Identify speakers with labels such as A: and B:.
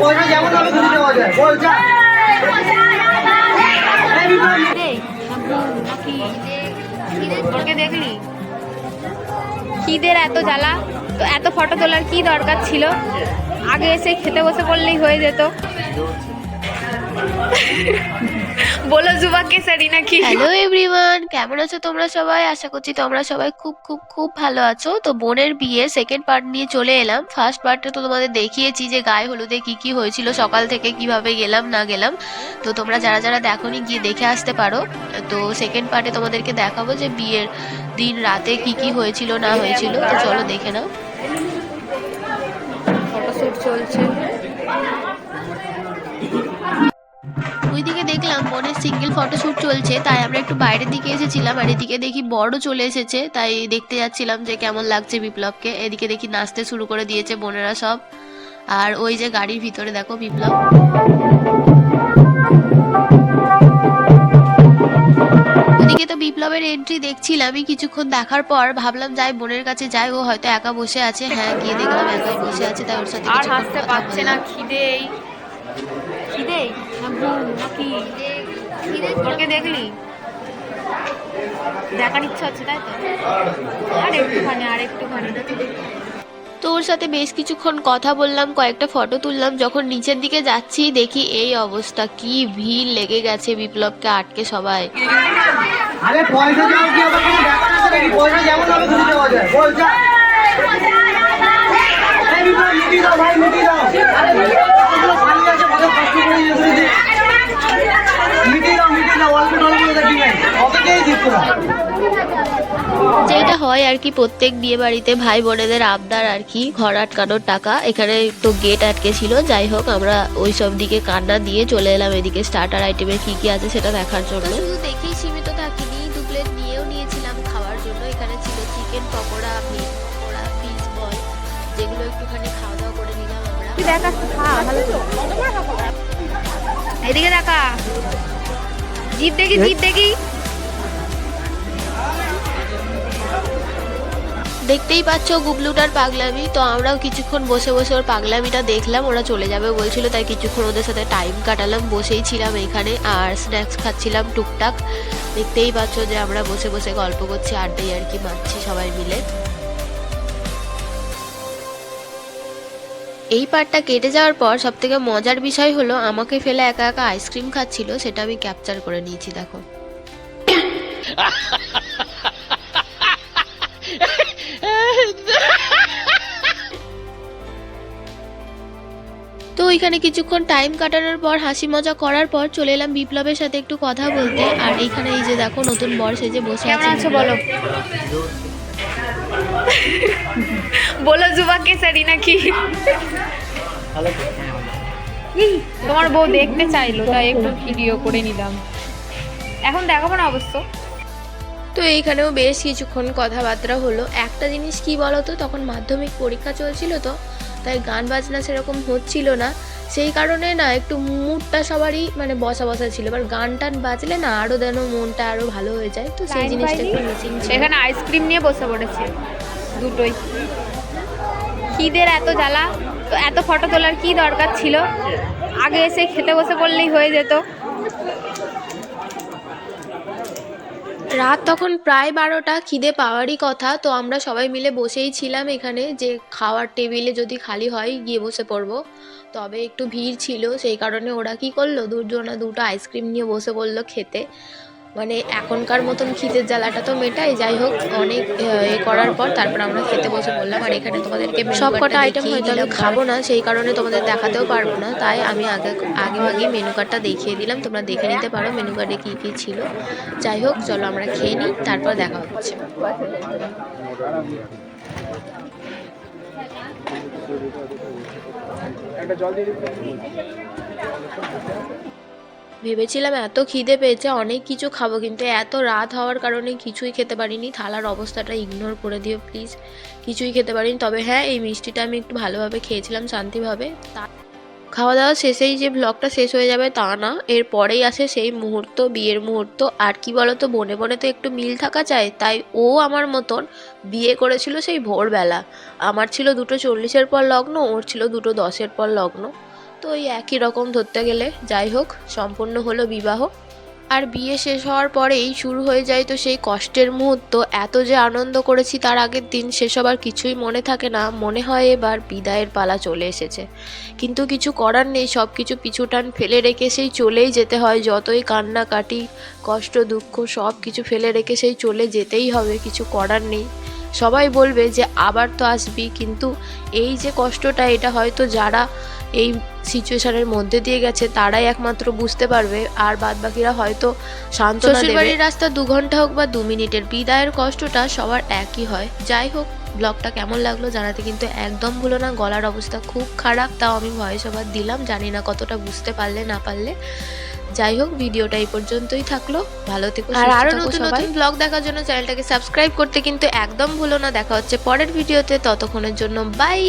A: পয়সা যেমন হবে খুশি দেওয়া যায়। বল যা। এই বিপ্লব,
B: রে নাকি ওকে দেখলি? খিদের এত জ্বালা তো এত ফটো তোলার কি দরকার ছিল? আগে এসে খেতে বসে পড়লেই হয়ে যেত। বলো জুবা কেসারি নাকি?
C: হ্যালো এভরিওয়ান কেমন আছো তোমরা সবাই? আশা করছি তোমরা সবাই খুব খুব খুব ভালো আছো। তো বোনের বিয়ে সেকেন্ড পার্ট নিয়ে চলে এলাম। ফার্স্ট পার্টটা তো তোমাদের দেখিয়েছি যে গায়ে হলুদে কি কি হয়েছিল সকাল থেকে কীভাবে গেলাম না গেলাম। তো তোমরা যারা যারা দেখোনি গিয়ে দেখে আসতে পারো। তো সেকেন্ড পার্টে তোমাদেরকে দেখাবো যে বিয়ের দিন রাতে কি কি হয়েছিল না হয়েছিল। তো চলো দেখে নাও।
B: ফটোশুট চলছে।
C: বোনের সিঙ্গেল ফটোশ্যুট চলছে তাই আমরা একটু বাইরের দিকে এসেছিলাম আর এদিকে দেখি বড় চলে এসেছে তাই দেখতে যাচ্ছিলাম যে কেমন লাগছে বিপ্লবকে। এদিকে দেখি নাচতে শুরু করে দিয়েছে বোনেরা সব। আর ওই যে গাড়ির ভিতরে দেখো বিপ্লব। ওদিকে তো বিপ্লবের এন্ট্রি দেখছিলামই কিছুক্ষণ দেখার পর ভাবলাম যাই বোনের কাছে যাই ও হয়তো একা বসে আছে। হ্যাঁ গিয়ে দেখলাম একাই বসে আছে তাই ওর সাথে
B: আর হাসতে পারছে না। খিদেই। খিদেই? না ঘুম নাকি ওকে দেখলি? দেখার ইচ্ছা হচ্ছে তাই তো? আর একটুখানি আর একটুখানি।
C: তো ওর সাথে বেশ কিছুক্ষণ কথা বললাম কয়েকটা ফটো তুললাম যখন নিচের দিকে যাচ্ছি দেখি এই অবস্থা কি ভিড় লেগে গেছে বিপ্লবকে আটকে সবাই।
A: আরে পয়সা যাও কি আবার কোনো ব্যাপার আছে নাকি পয়সা যেমন হবে দেওয়া যায়। বল যা এই বিপ্লব, মিটিয়ে দাও ভাই মিটিয়ে দাও আরে এগুলো খালি আছে কত কষ্ট করে ইয়ে করেছি মিটিয়ে দাও মিটিয়ে দাও অল্প টল্প দেখি নাই অতটাই দিচ্ছ না
C: যেটা হয় আর কি প্রত্যেক বিয়ে বাড়িতে ভাই বোনেদের আবদার আর কি ঘর আটকানোর টাকা। এখানে তো গেট আটকে ছিল যাই হোক আমরা ওই সব দিকে কান্না দিয়ে চলে এলাম এদিকে। স্টার্টার আইটেমে কি কি আছে সেটা দেখার জন্য। শুধু দেখেই সীমিত থাকিনি দু প্লেট নিয়েও নিয়েছিলাম খাওয়ার জন্য। এখানে ছিল chicken pakora meat pakora piece ball যেগুলো একটুখানি খাওয়া দাওয়া করে নিলাম আমরা।
B: তুই দেখা খা ভালো করে। এদিকে দেখা। জিপ দেখি জিপ দেখি।
C: দেখতেই পাচ্ছ গুবলুটার পাগলামি। তো আমরাও কিছুক্ষণ বসে বসে ওর পাগলামিটা দেখলাম, ওরা চলে যাবে বলছিল, তাই কিছুক্ষণ ওদের সাথে টাইম কাটালাম, বসেই ছিলাম এখানে আর স্ন্যাক্স খাচ্ছিলাম টুকটাক। দেখতেই পাচ্ছ যে আমরা বসে বসে গল্প করছি আড্ডাই আর কি মারছি সবাই মিলে। এই পার্টটা কেটে যাওয়ার পর সব থেকে মজার বিষয় হলো, আমাকে ফেলে একা একা আইসক্রিম খাচ্ছিল, সেটা আমি ক্যাপচার করে নিয়েছি, দেখো। তো ওইখানে কিছুক্ষণ টাইম কাটানোর পর হাসি মজা করার পর চলে এলাম বিপ্লবের সাথে একটু কথা বলতে। আর এখানে এই যে দেখো নতুন বর সেজে বসে আছে।
B: বলো? বলো জুবা কেসারি নাকি? তোমার বউ দেখতে চাইলো তাই একটু ভিডিও করে নিলাম। এখন দেখাবো না অবশ্য।
C: তো এইখানেও বেশ কিছুক্ষণ কথাবার্তা হলো। একটা জিনিস কি বলতো তখন মাধ্যমিক পরীক্ষা চলছিল তো তাই গান বাজনা সেরকম হচ্ছিল না। সেই কারণে না একটু মুডটা সবারই মানে বসা বসা ছিল। এবার গান টান বাজলে না আরও যেন মনটা আরও ভালো হয়ে যায়। তো সেই জিনিসটা একটু মিসিং ছিল।
B: এখানে আইসক্রিম নিয়ে বসে পড়েছে দুটোই। খিদের এত জ্বালা তো এত ফটো তোলার কি দরকার ছিল? আগে এসে খেতে বসে পড়লেই হয়ে যেত।
C: রাত তখন প্রায় বারোটা, খিদে পাওয়ারই কথা, তো আমরা সবাই মিলে বসেই ছিলাম এখানে, যে খাওয়ার টেবিলে যদি খালি হয় গিয়ে বসে পড়ব। তবে একটু ভিড় ছিল, সেই কারণে ওরা কি করল, দুজনা দুটো আইসক্রিম নিয়ে বসে পড়ল খেতে। মানে এখনকার মতন খিদের জ্বালাটা তো মেটাই। যাই হোক অনেক এ করার পর তারপর আমরা খেতে বসে পড়লাম আর এখানে তোমাদেরকে সব কটা আইটেম হয়তো আমি খাব না সেই কারণে তোমাদের দেখাতেও পারব না। তাই আমি আগে আগে ভাগে মেনু কার্ডটা দেখিয়ে দিলাম। তোমরা দেখে নিতে পারো মেনু কার্ডে কী কী ছিল। যাই হোক চলো আমরা খেয়ে নিই তারপর দেখা হচ্ছে। ভেবেছিলাম এত খিদে পেয়েছে, অনেক কিছু খাব, কিন্তু এত রাত হওয়ার কারণে কিছুই খেতে পারিনি। থালার অবস্থাটা ইগনোর করে দিও প্লিজ কিছুই খেতে পারিনি, তবে হ্যাঁ এই মিষ্টিটা আমি একটু ভালোভাবে খেয়েছিলাম, শান্তিভাবে। তা খাওয়া দাওয়া শেষেই যে ব্লগটা শেষ হয়ে যাবে তা না, এর পরেই আসে সেই মুহূর্ত, বিয়ের মুহূর্ত। আর কি বলতো, বনে বনে তো একটু মিল থাকা চায় তাই ও আমার মতন বিয়ে করেছিল সেই ভোরবেলা। আমার ছিল দুটো চল্লিশের পর লগ্ন, ওর ছিল দুটো দশের পর লগ্ন। তো ওই একই রকম ধরতে গেলে। যাই হোক, সম্পূর্ণ হলো বিবাহ। আর বিয়ে শেষ হওয়ার পরেই শুরু হয়ে যায় তো সেই কষ্টের মুহূর্ত। এত যে আনন্দ করেছি তার আগের দিন সেসব আর কিছুই মনে থাকে না। মনে হয় এবার বিদায়ের পালা চলে এসেছে। কিন্তু কিছু করার নেই সব কিছু পিছুটান ফেলে রেখে সেই চলেই যেতে হয়। যতই কান্নাকাটি, কষ্ট, দুঃখ সব কিছু ফেলে রেখে সেই চলে যেতেই হবে। কিছু করার নেই। সবাই বলবে যে আবার তো আসবি, কিন্তু এই যে কষ্টটা, এটা হয়তো যারা এই সিচুয়েশনের মধ্যে দিয়ে গেছে, তারাই একমাত্র বুঝতে পারবে, আর বাদবাকিরা হয়তো শান্ত দেবে। বাড়ির রাস্তা দু ঘণ্টা হোক বা দু মিনিটের, বিদায়ের কষ্টটা সবার একই হয়। যাই হোক, ব্লগটা কেমন লাগল জানাতে কিন্তু একদম ভুলো না, গলার অবস্থা খুব খারাপ, তাও আমি ভয়েস ওভার দিলাম, জানি না কতটা বুঝতে পারলে, না পারলে। যাই হোক ভিডিওটা এই পর্যন্তই থাকল। ভালো থেকো আর আরও নতুন নতুন ব্লগ দেখার জন্য চ্যানেলটাকে সাবস্ক্রাইব করতে কিন্তু একদম ভুলো না। দেখা হচ্ছে পরের ভিডিওতে। ততক্ষণের জন্য বাই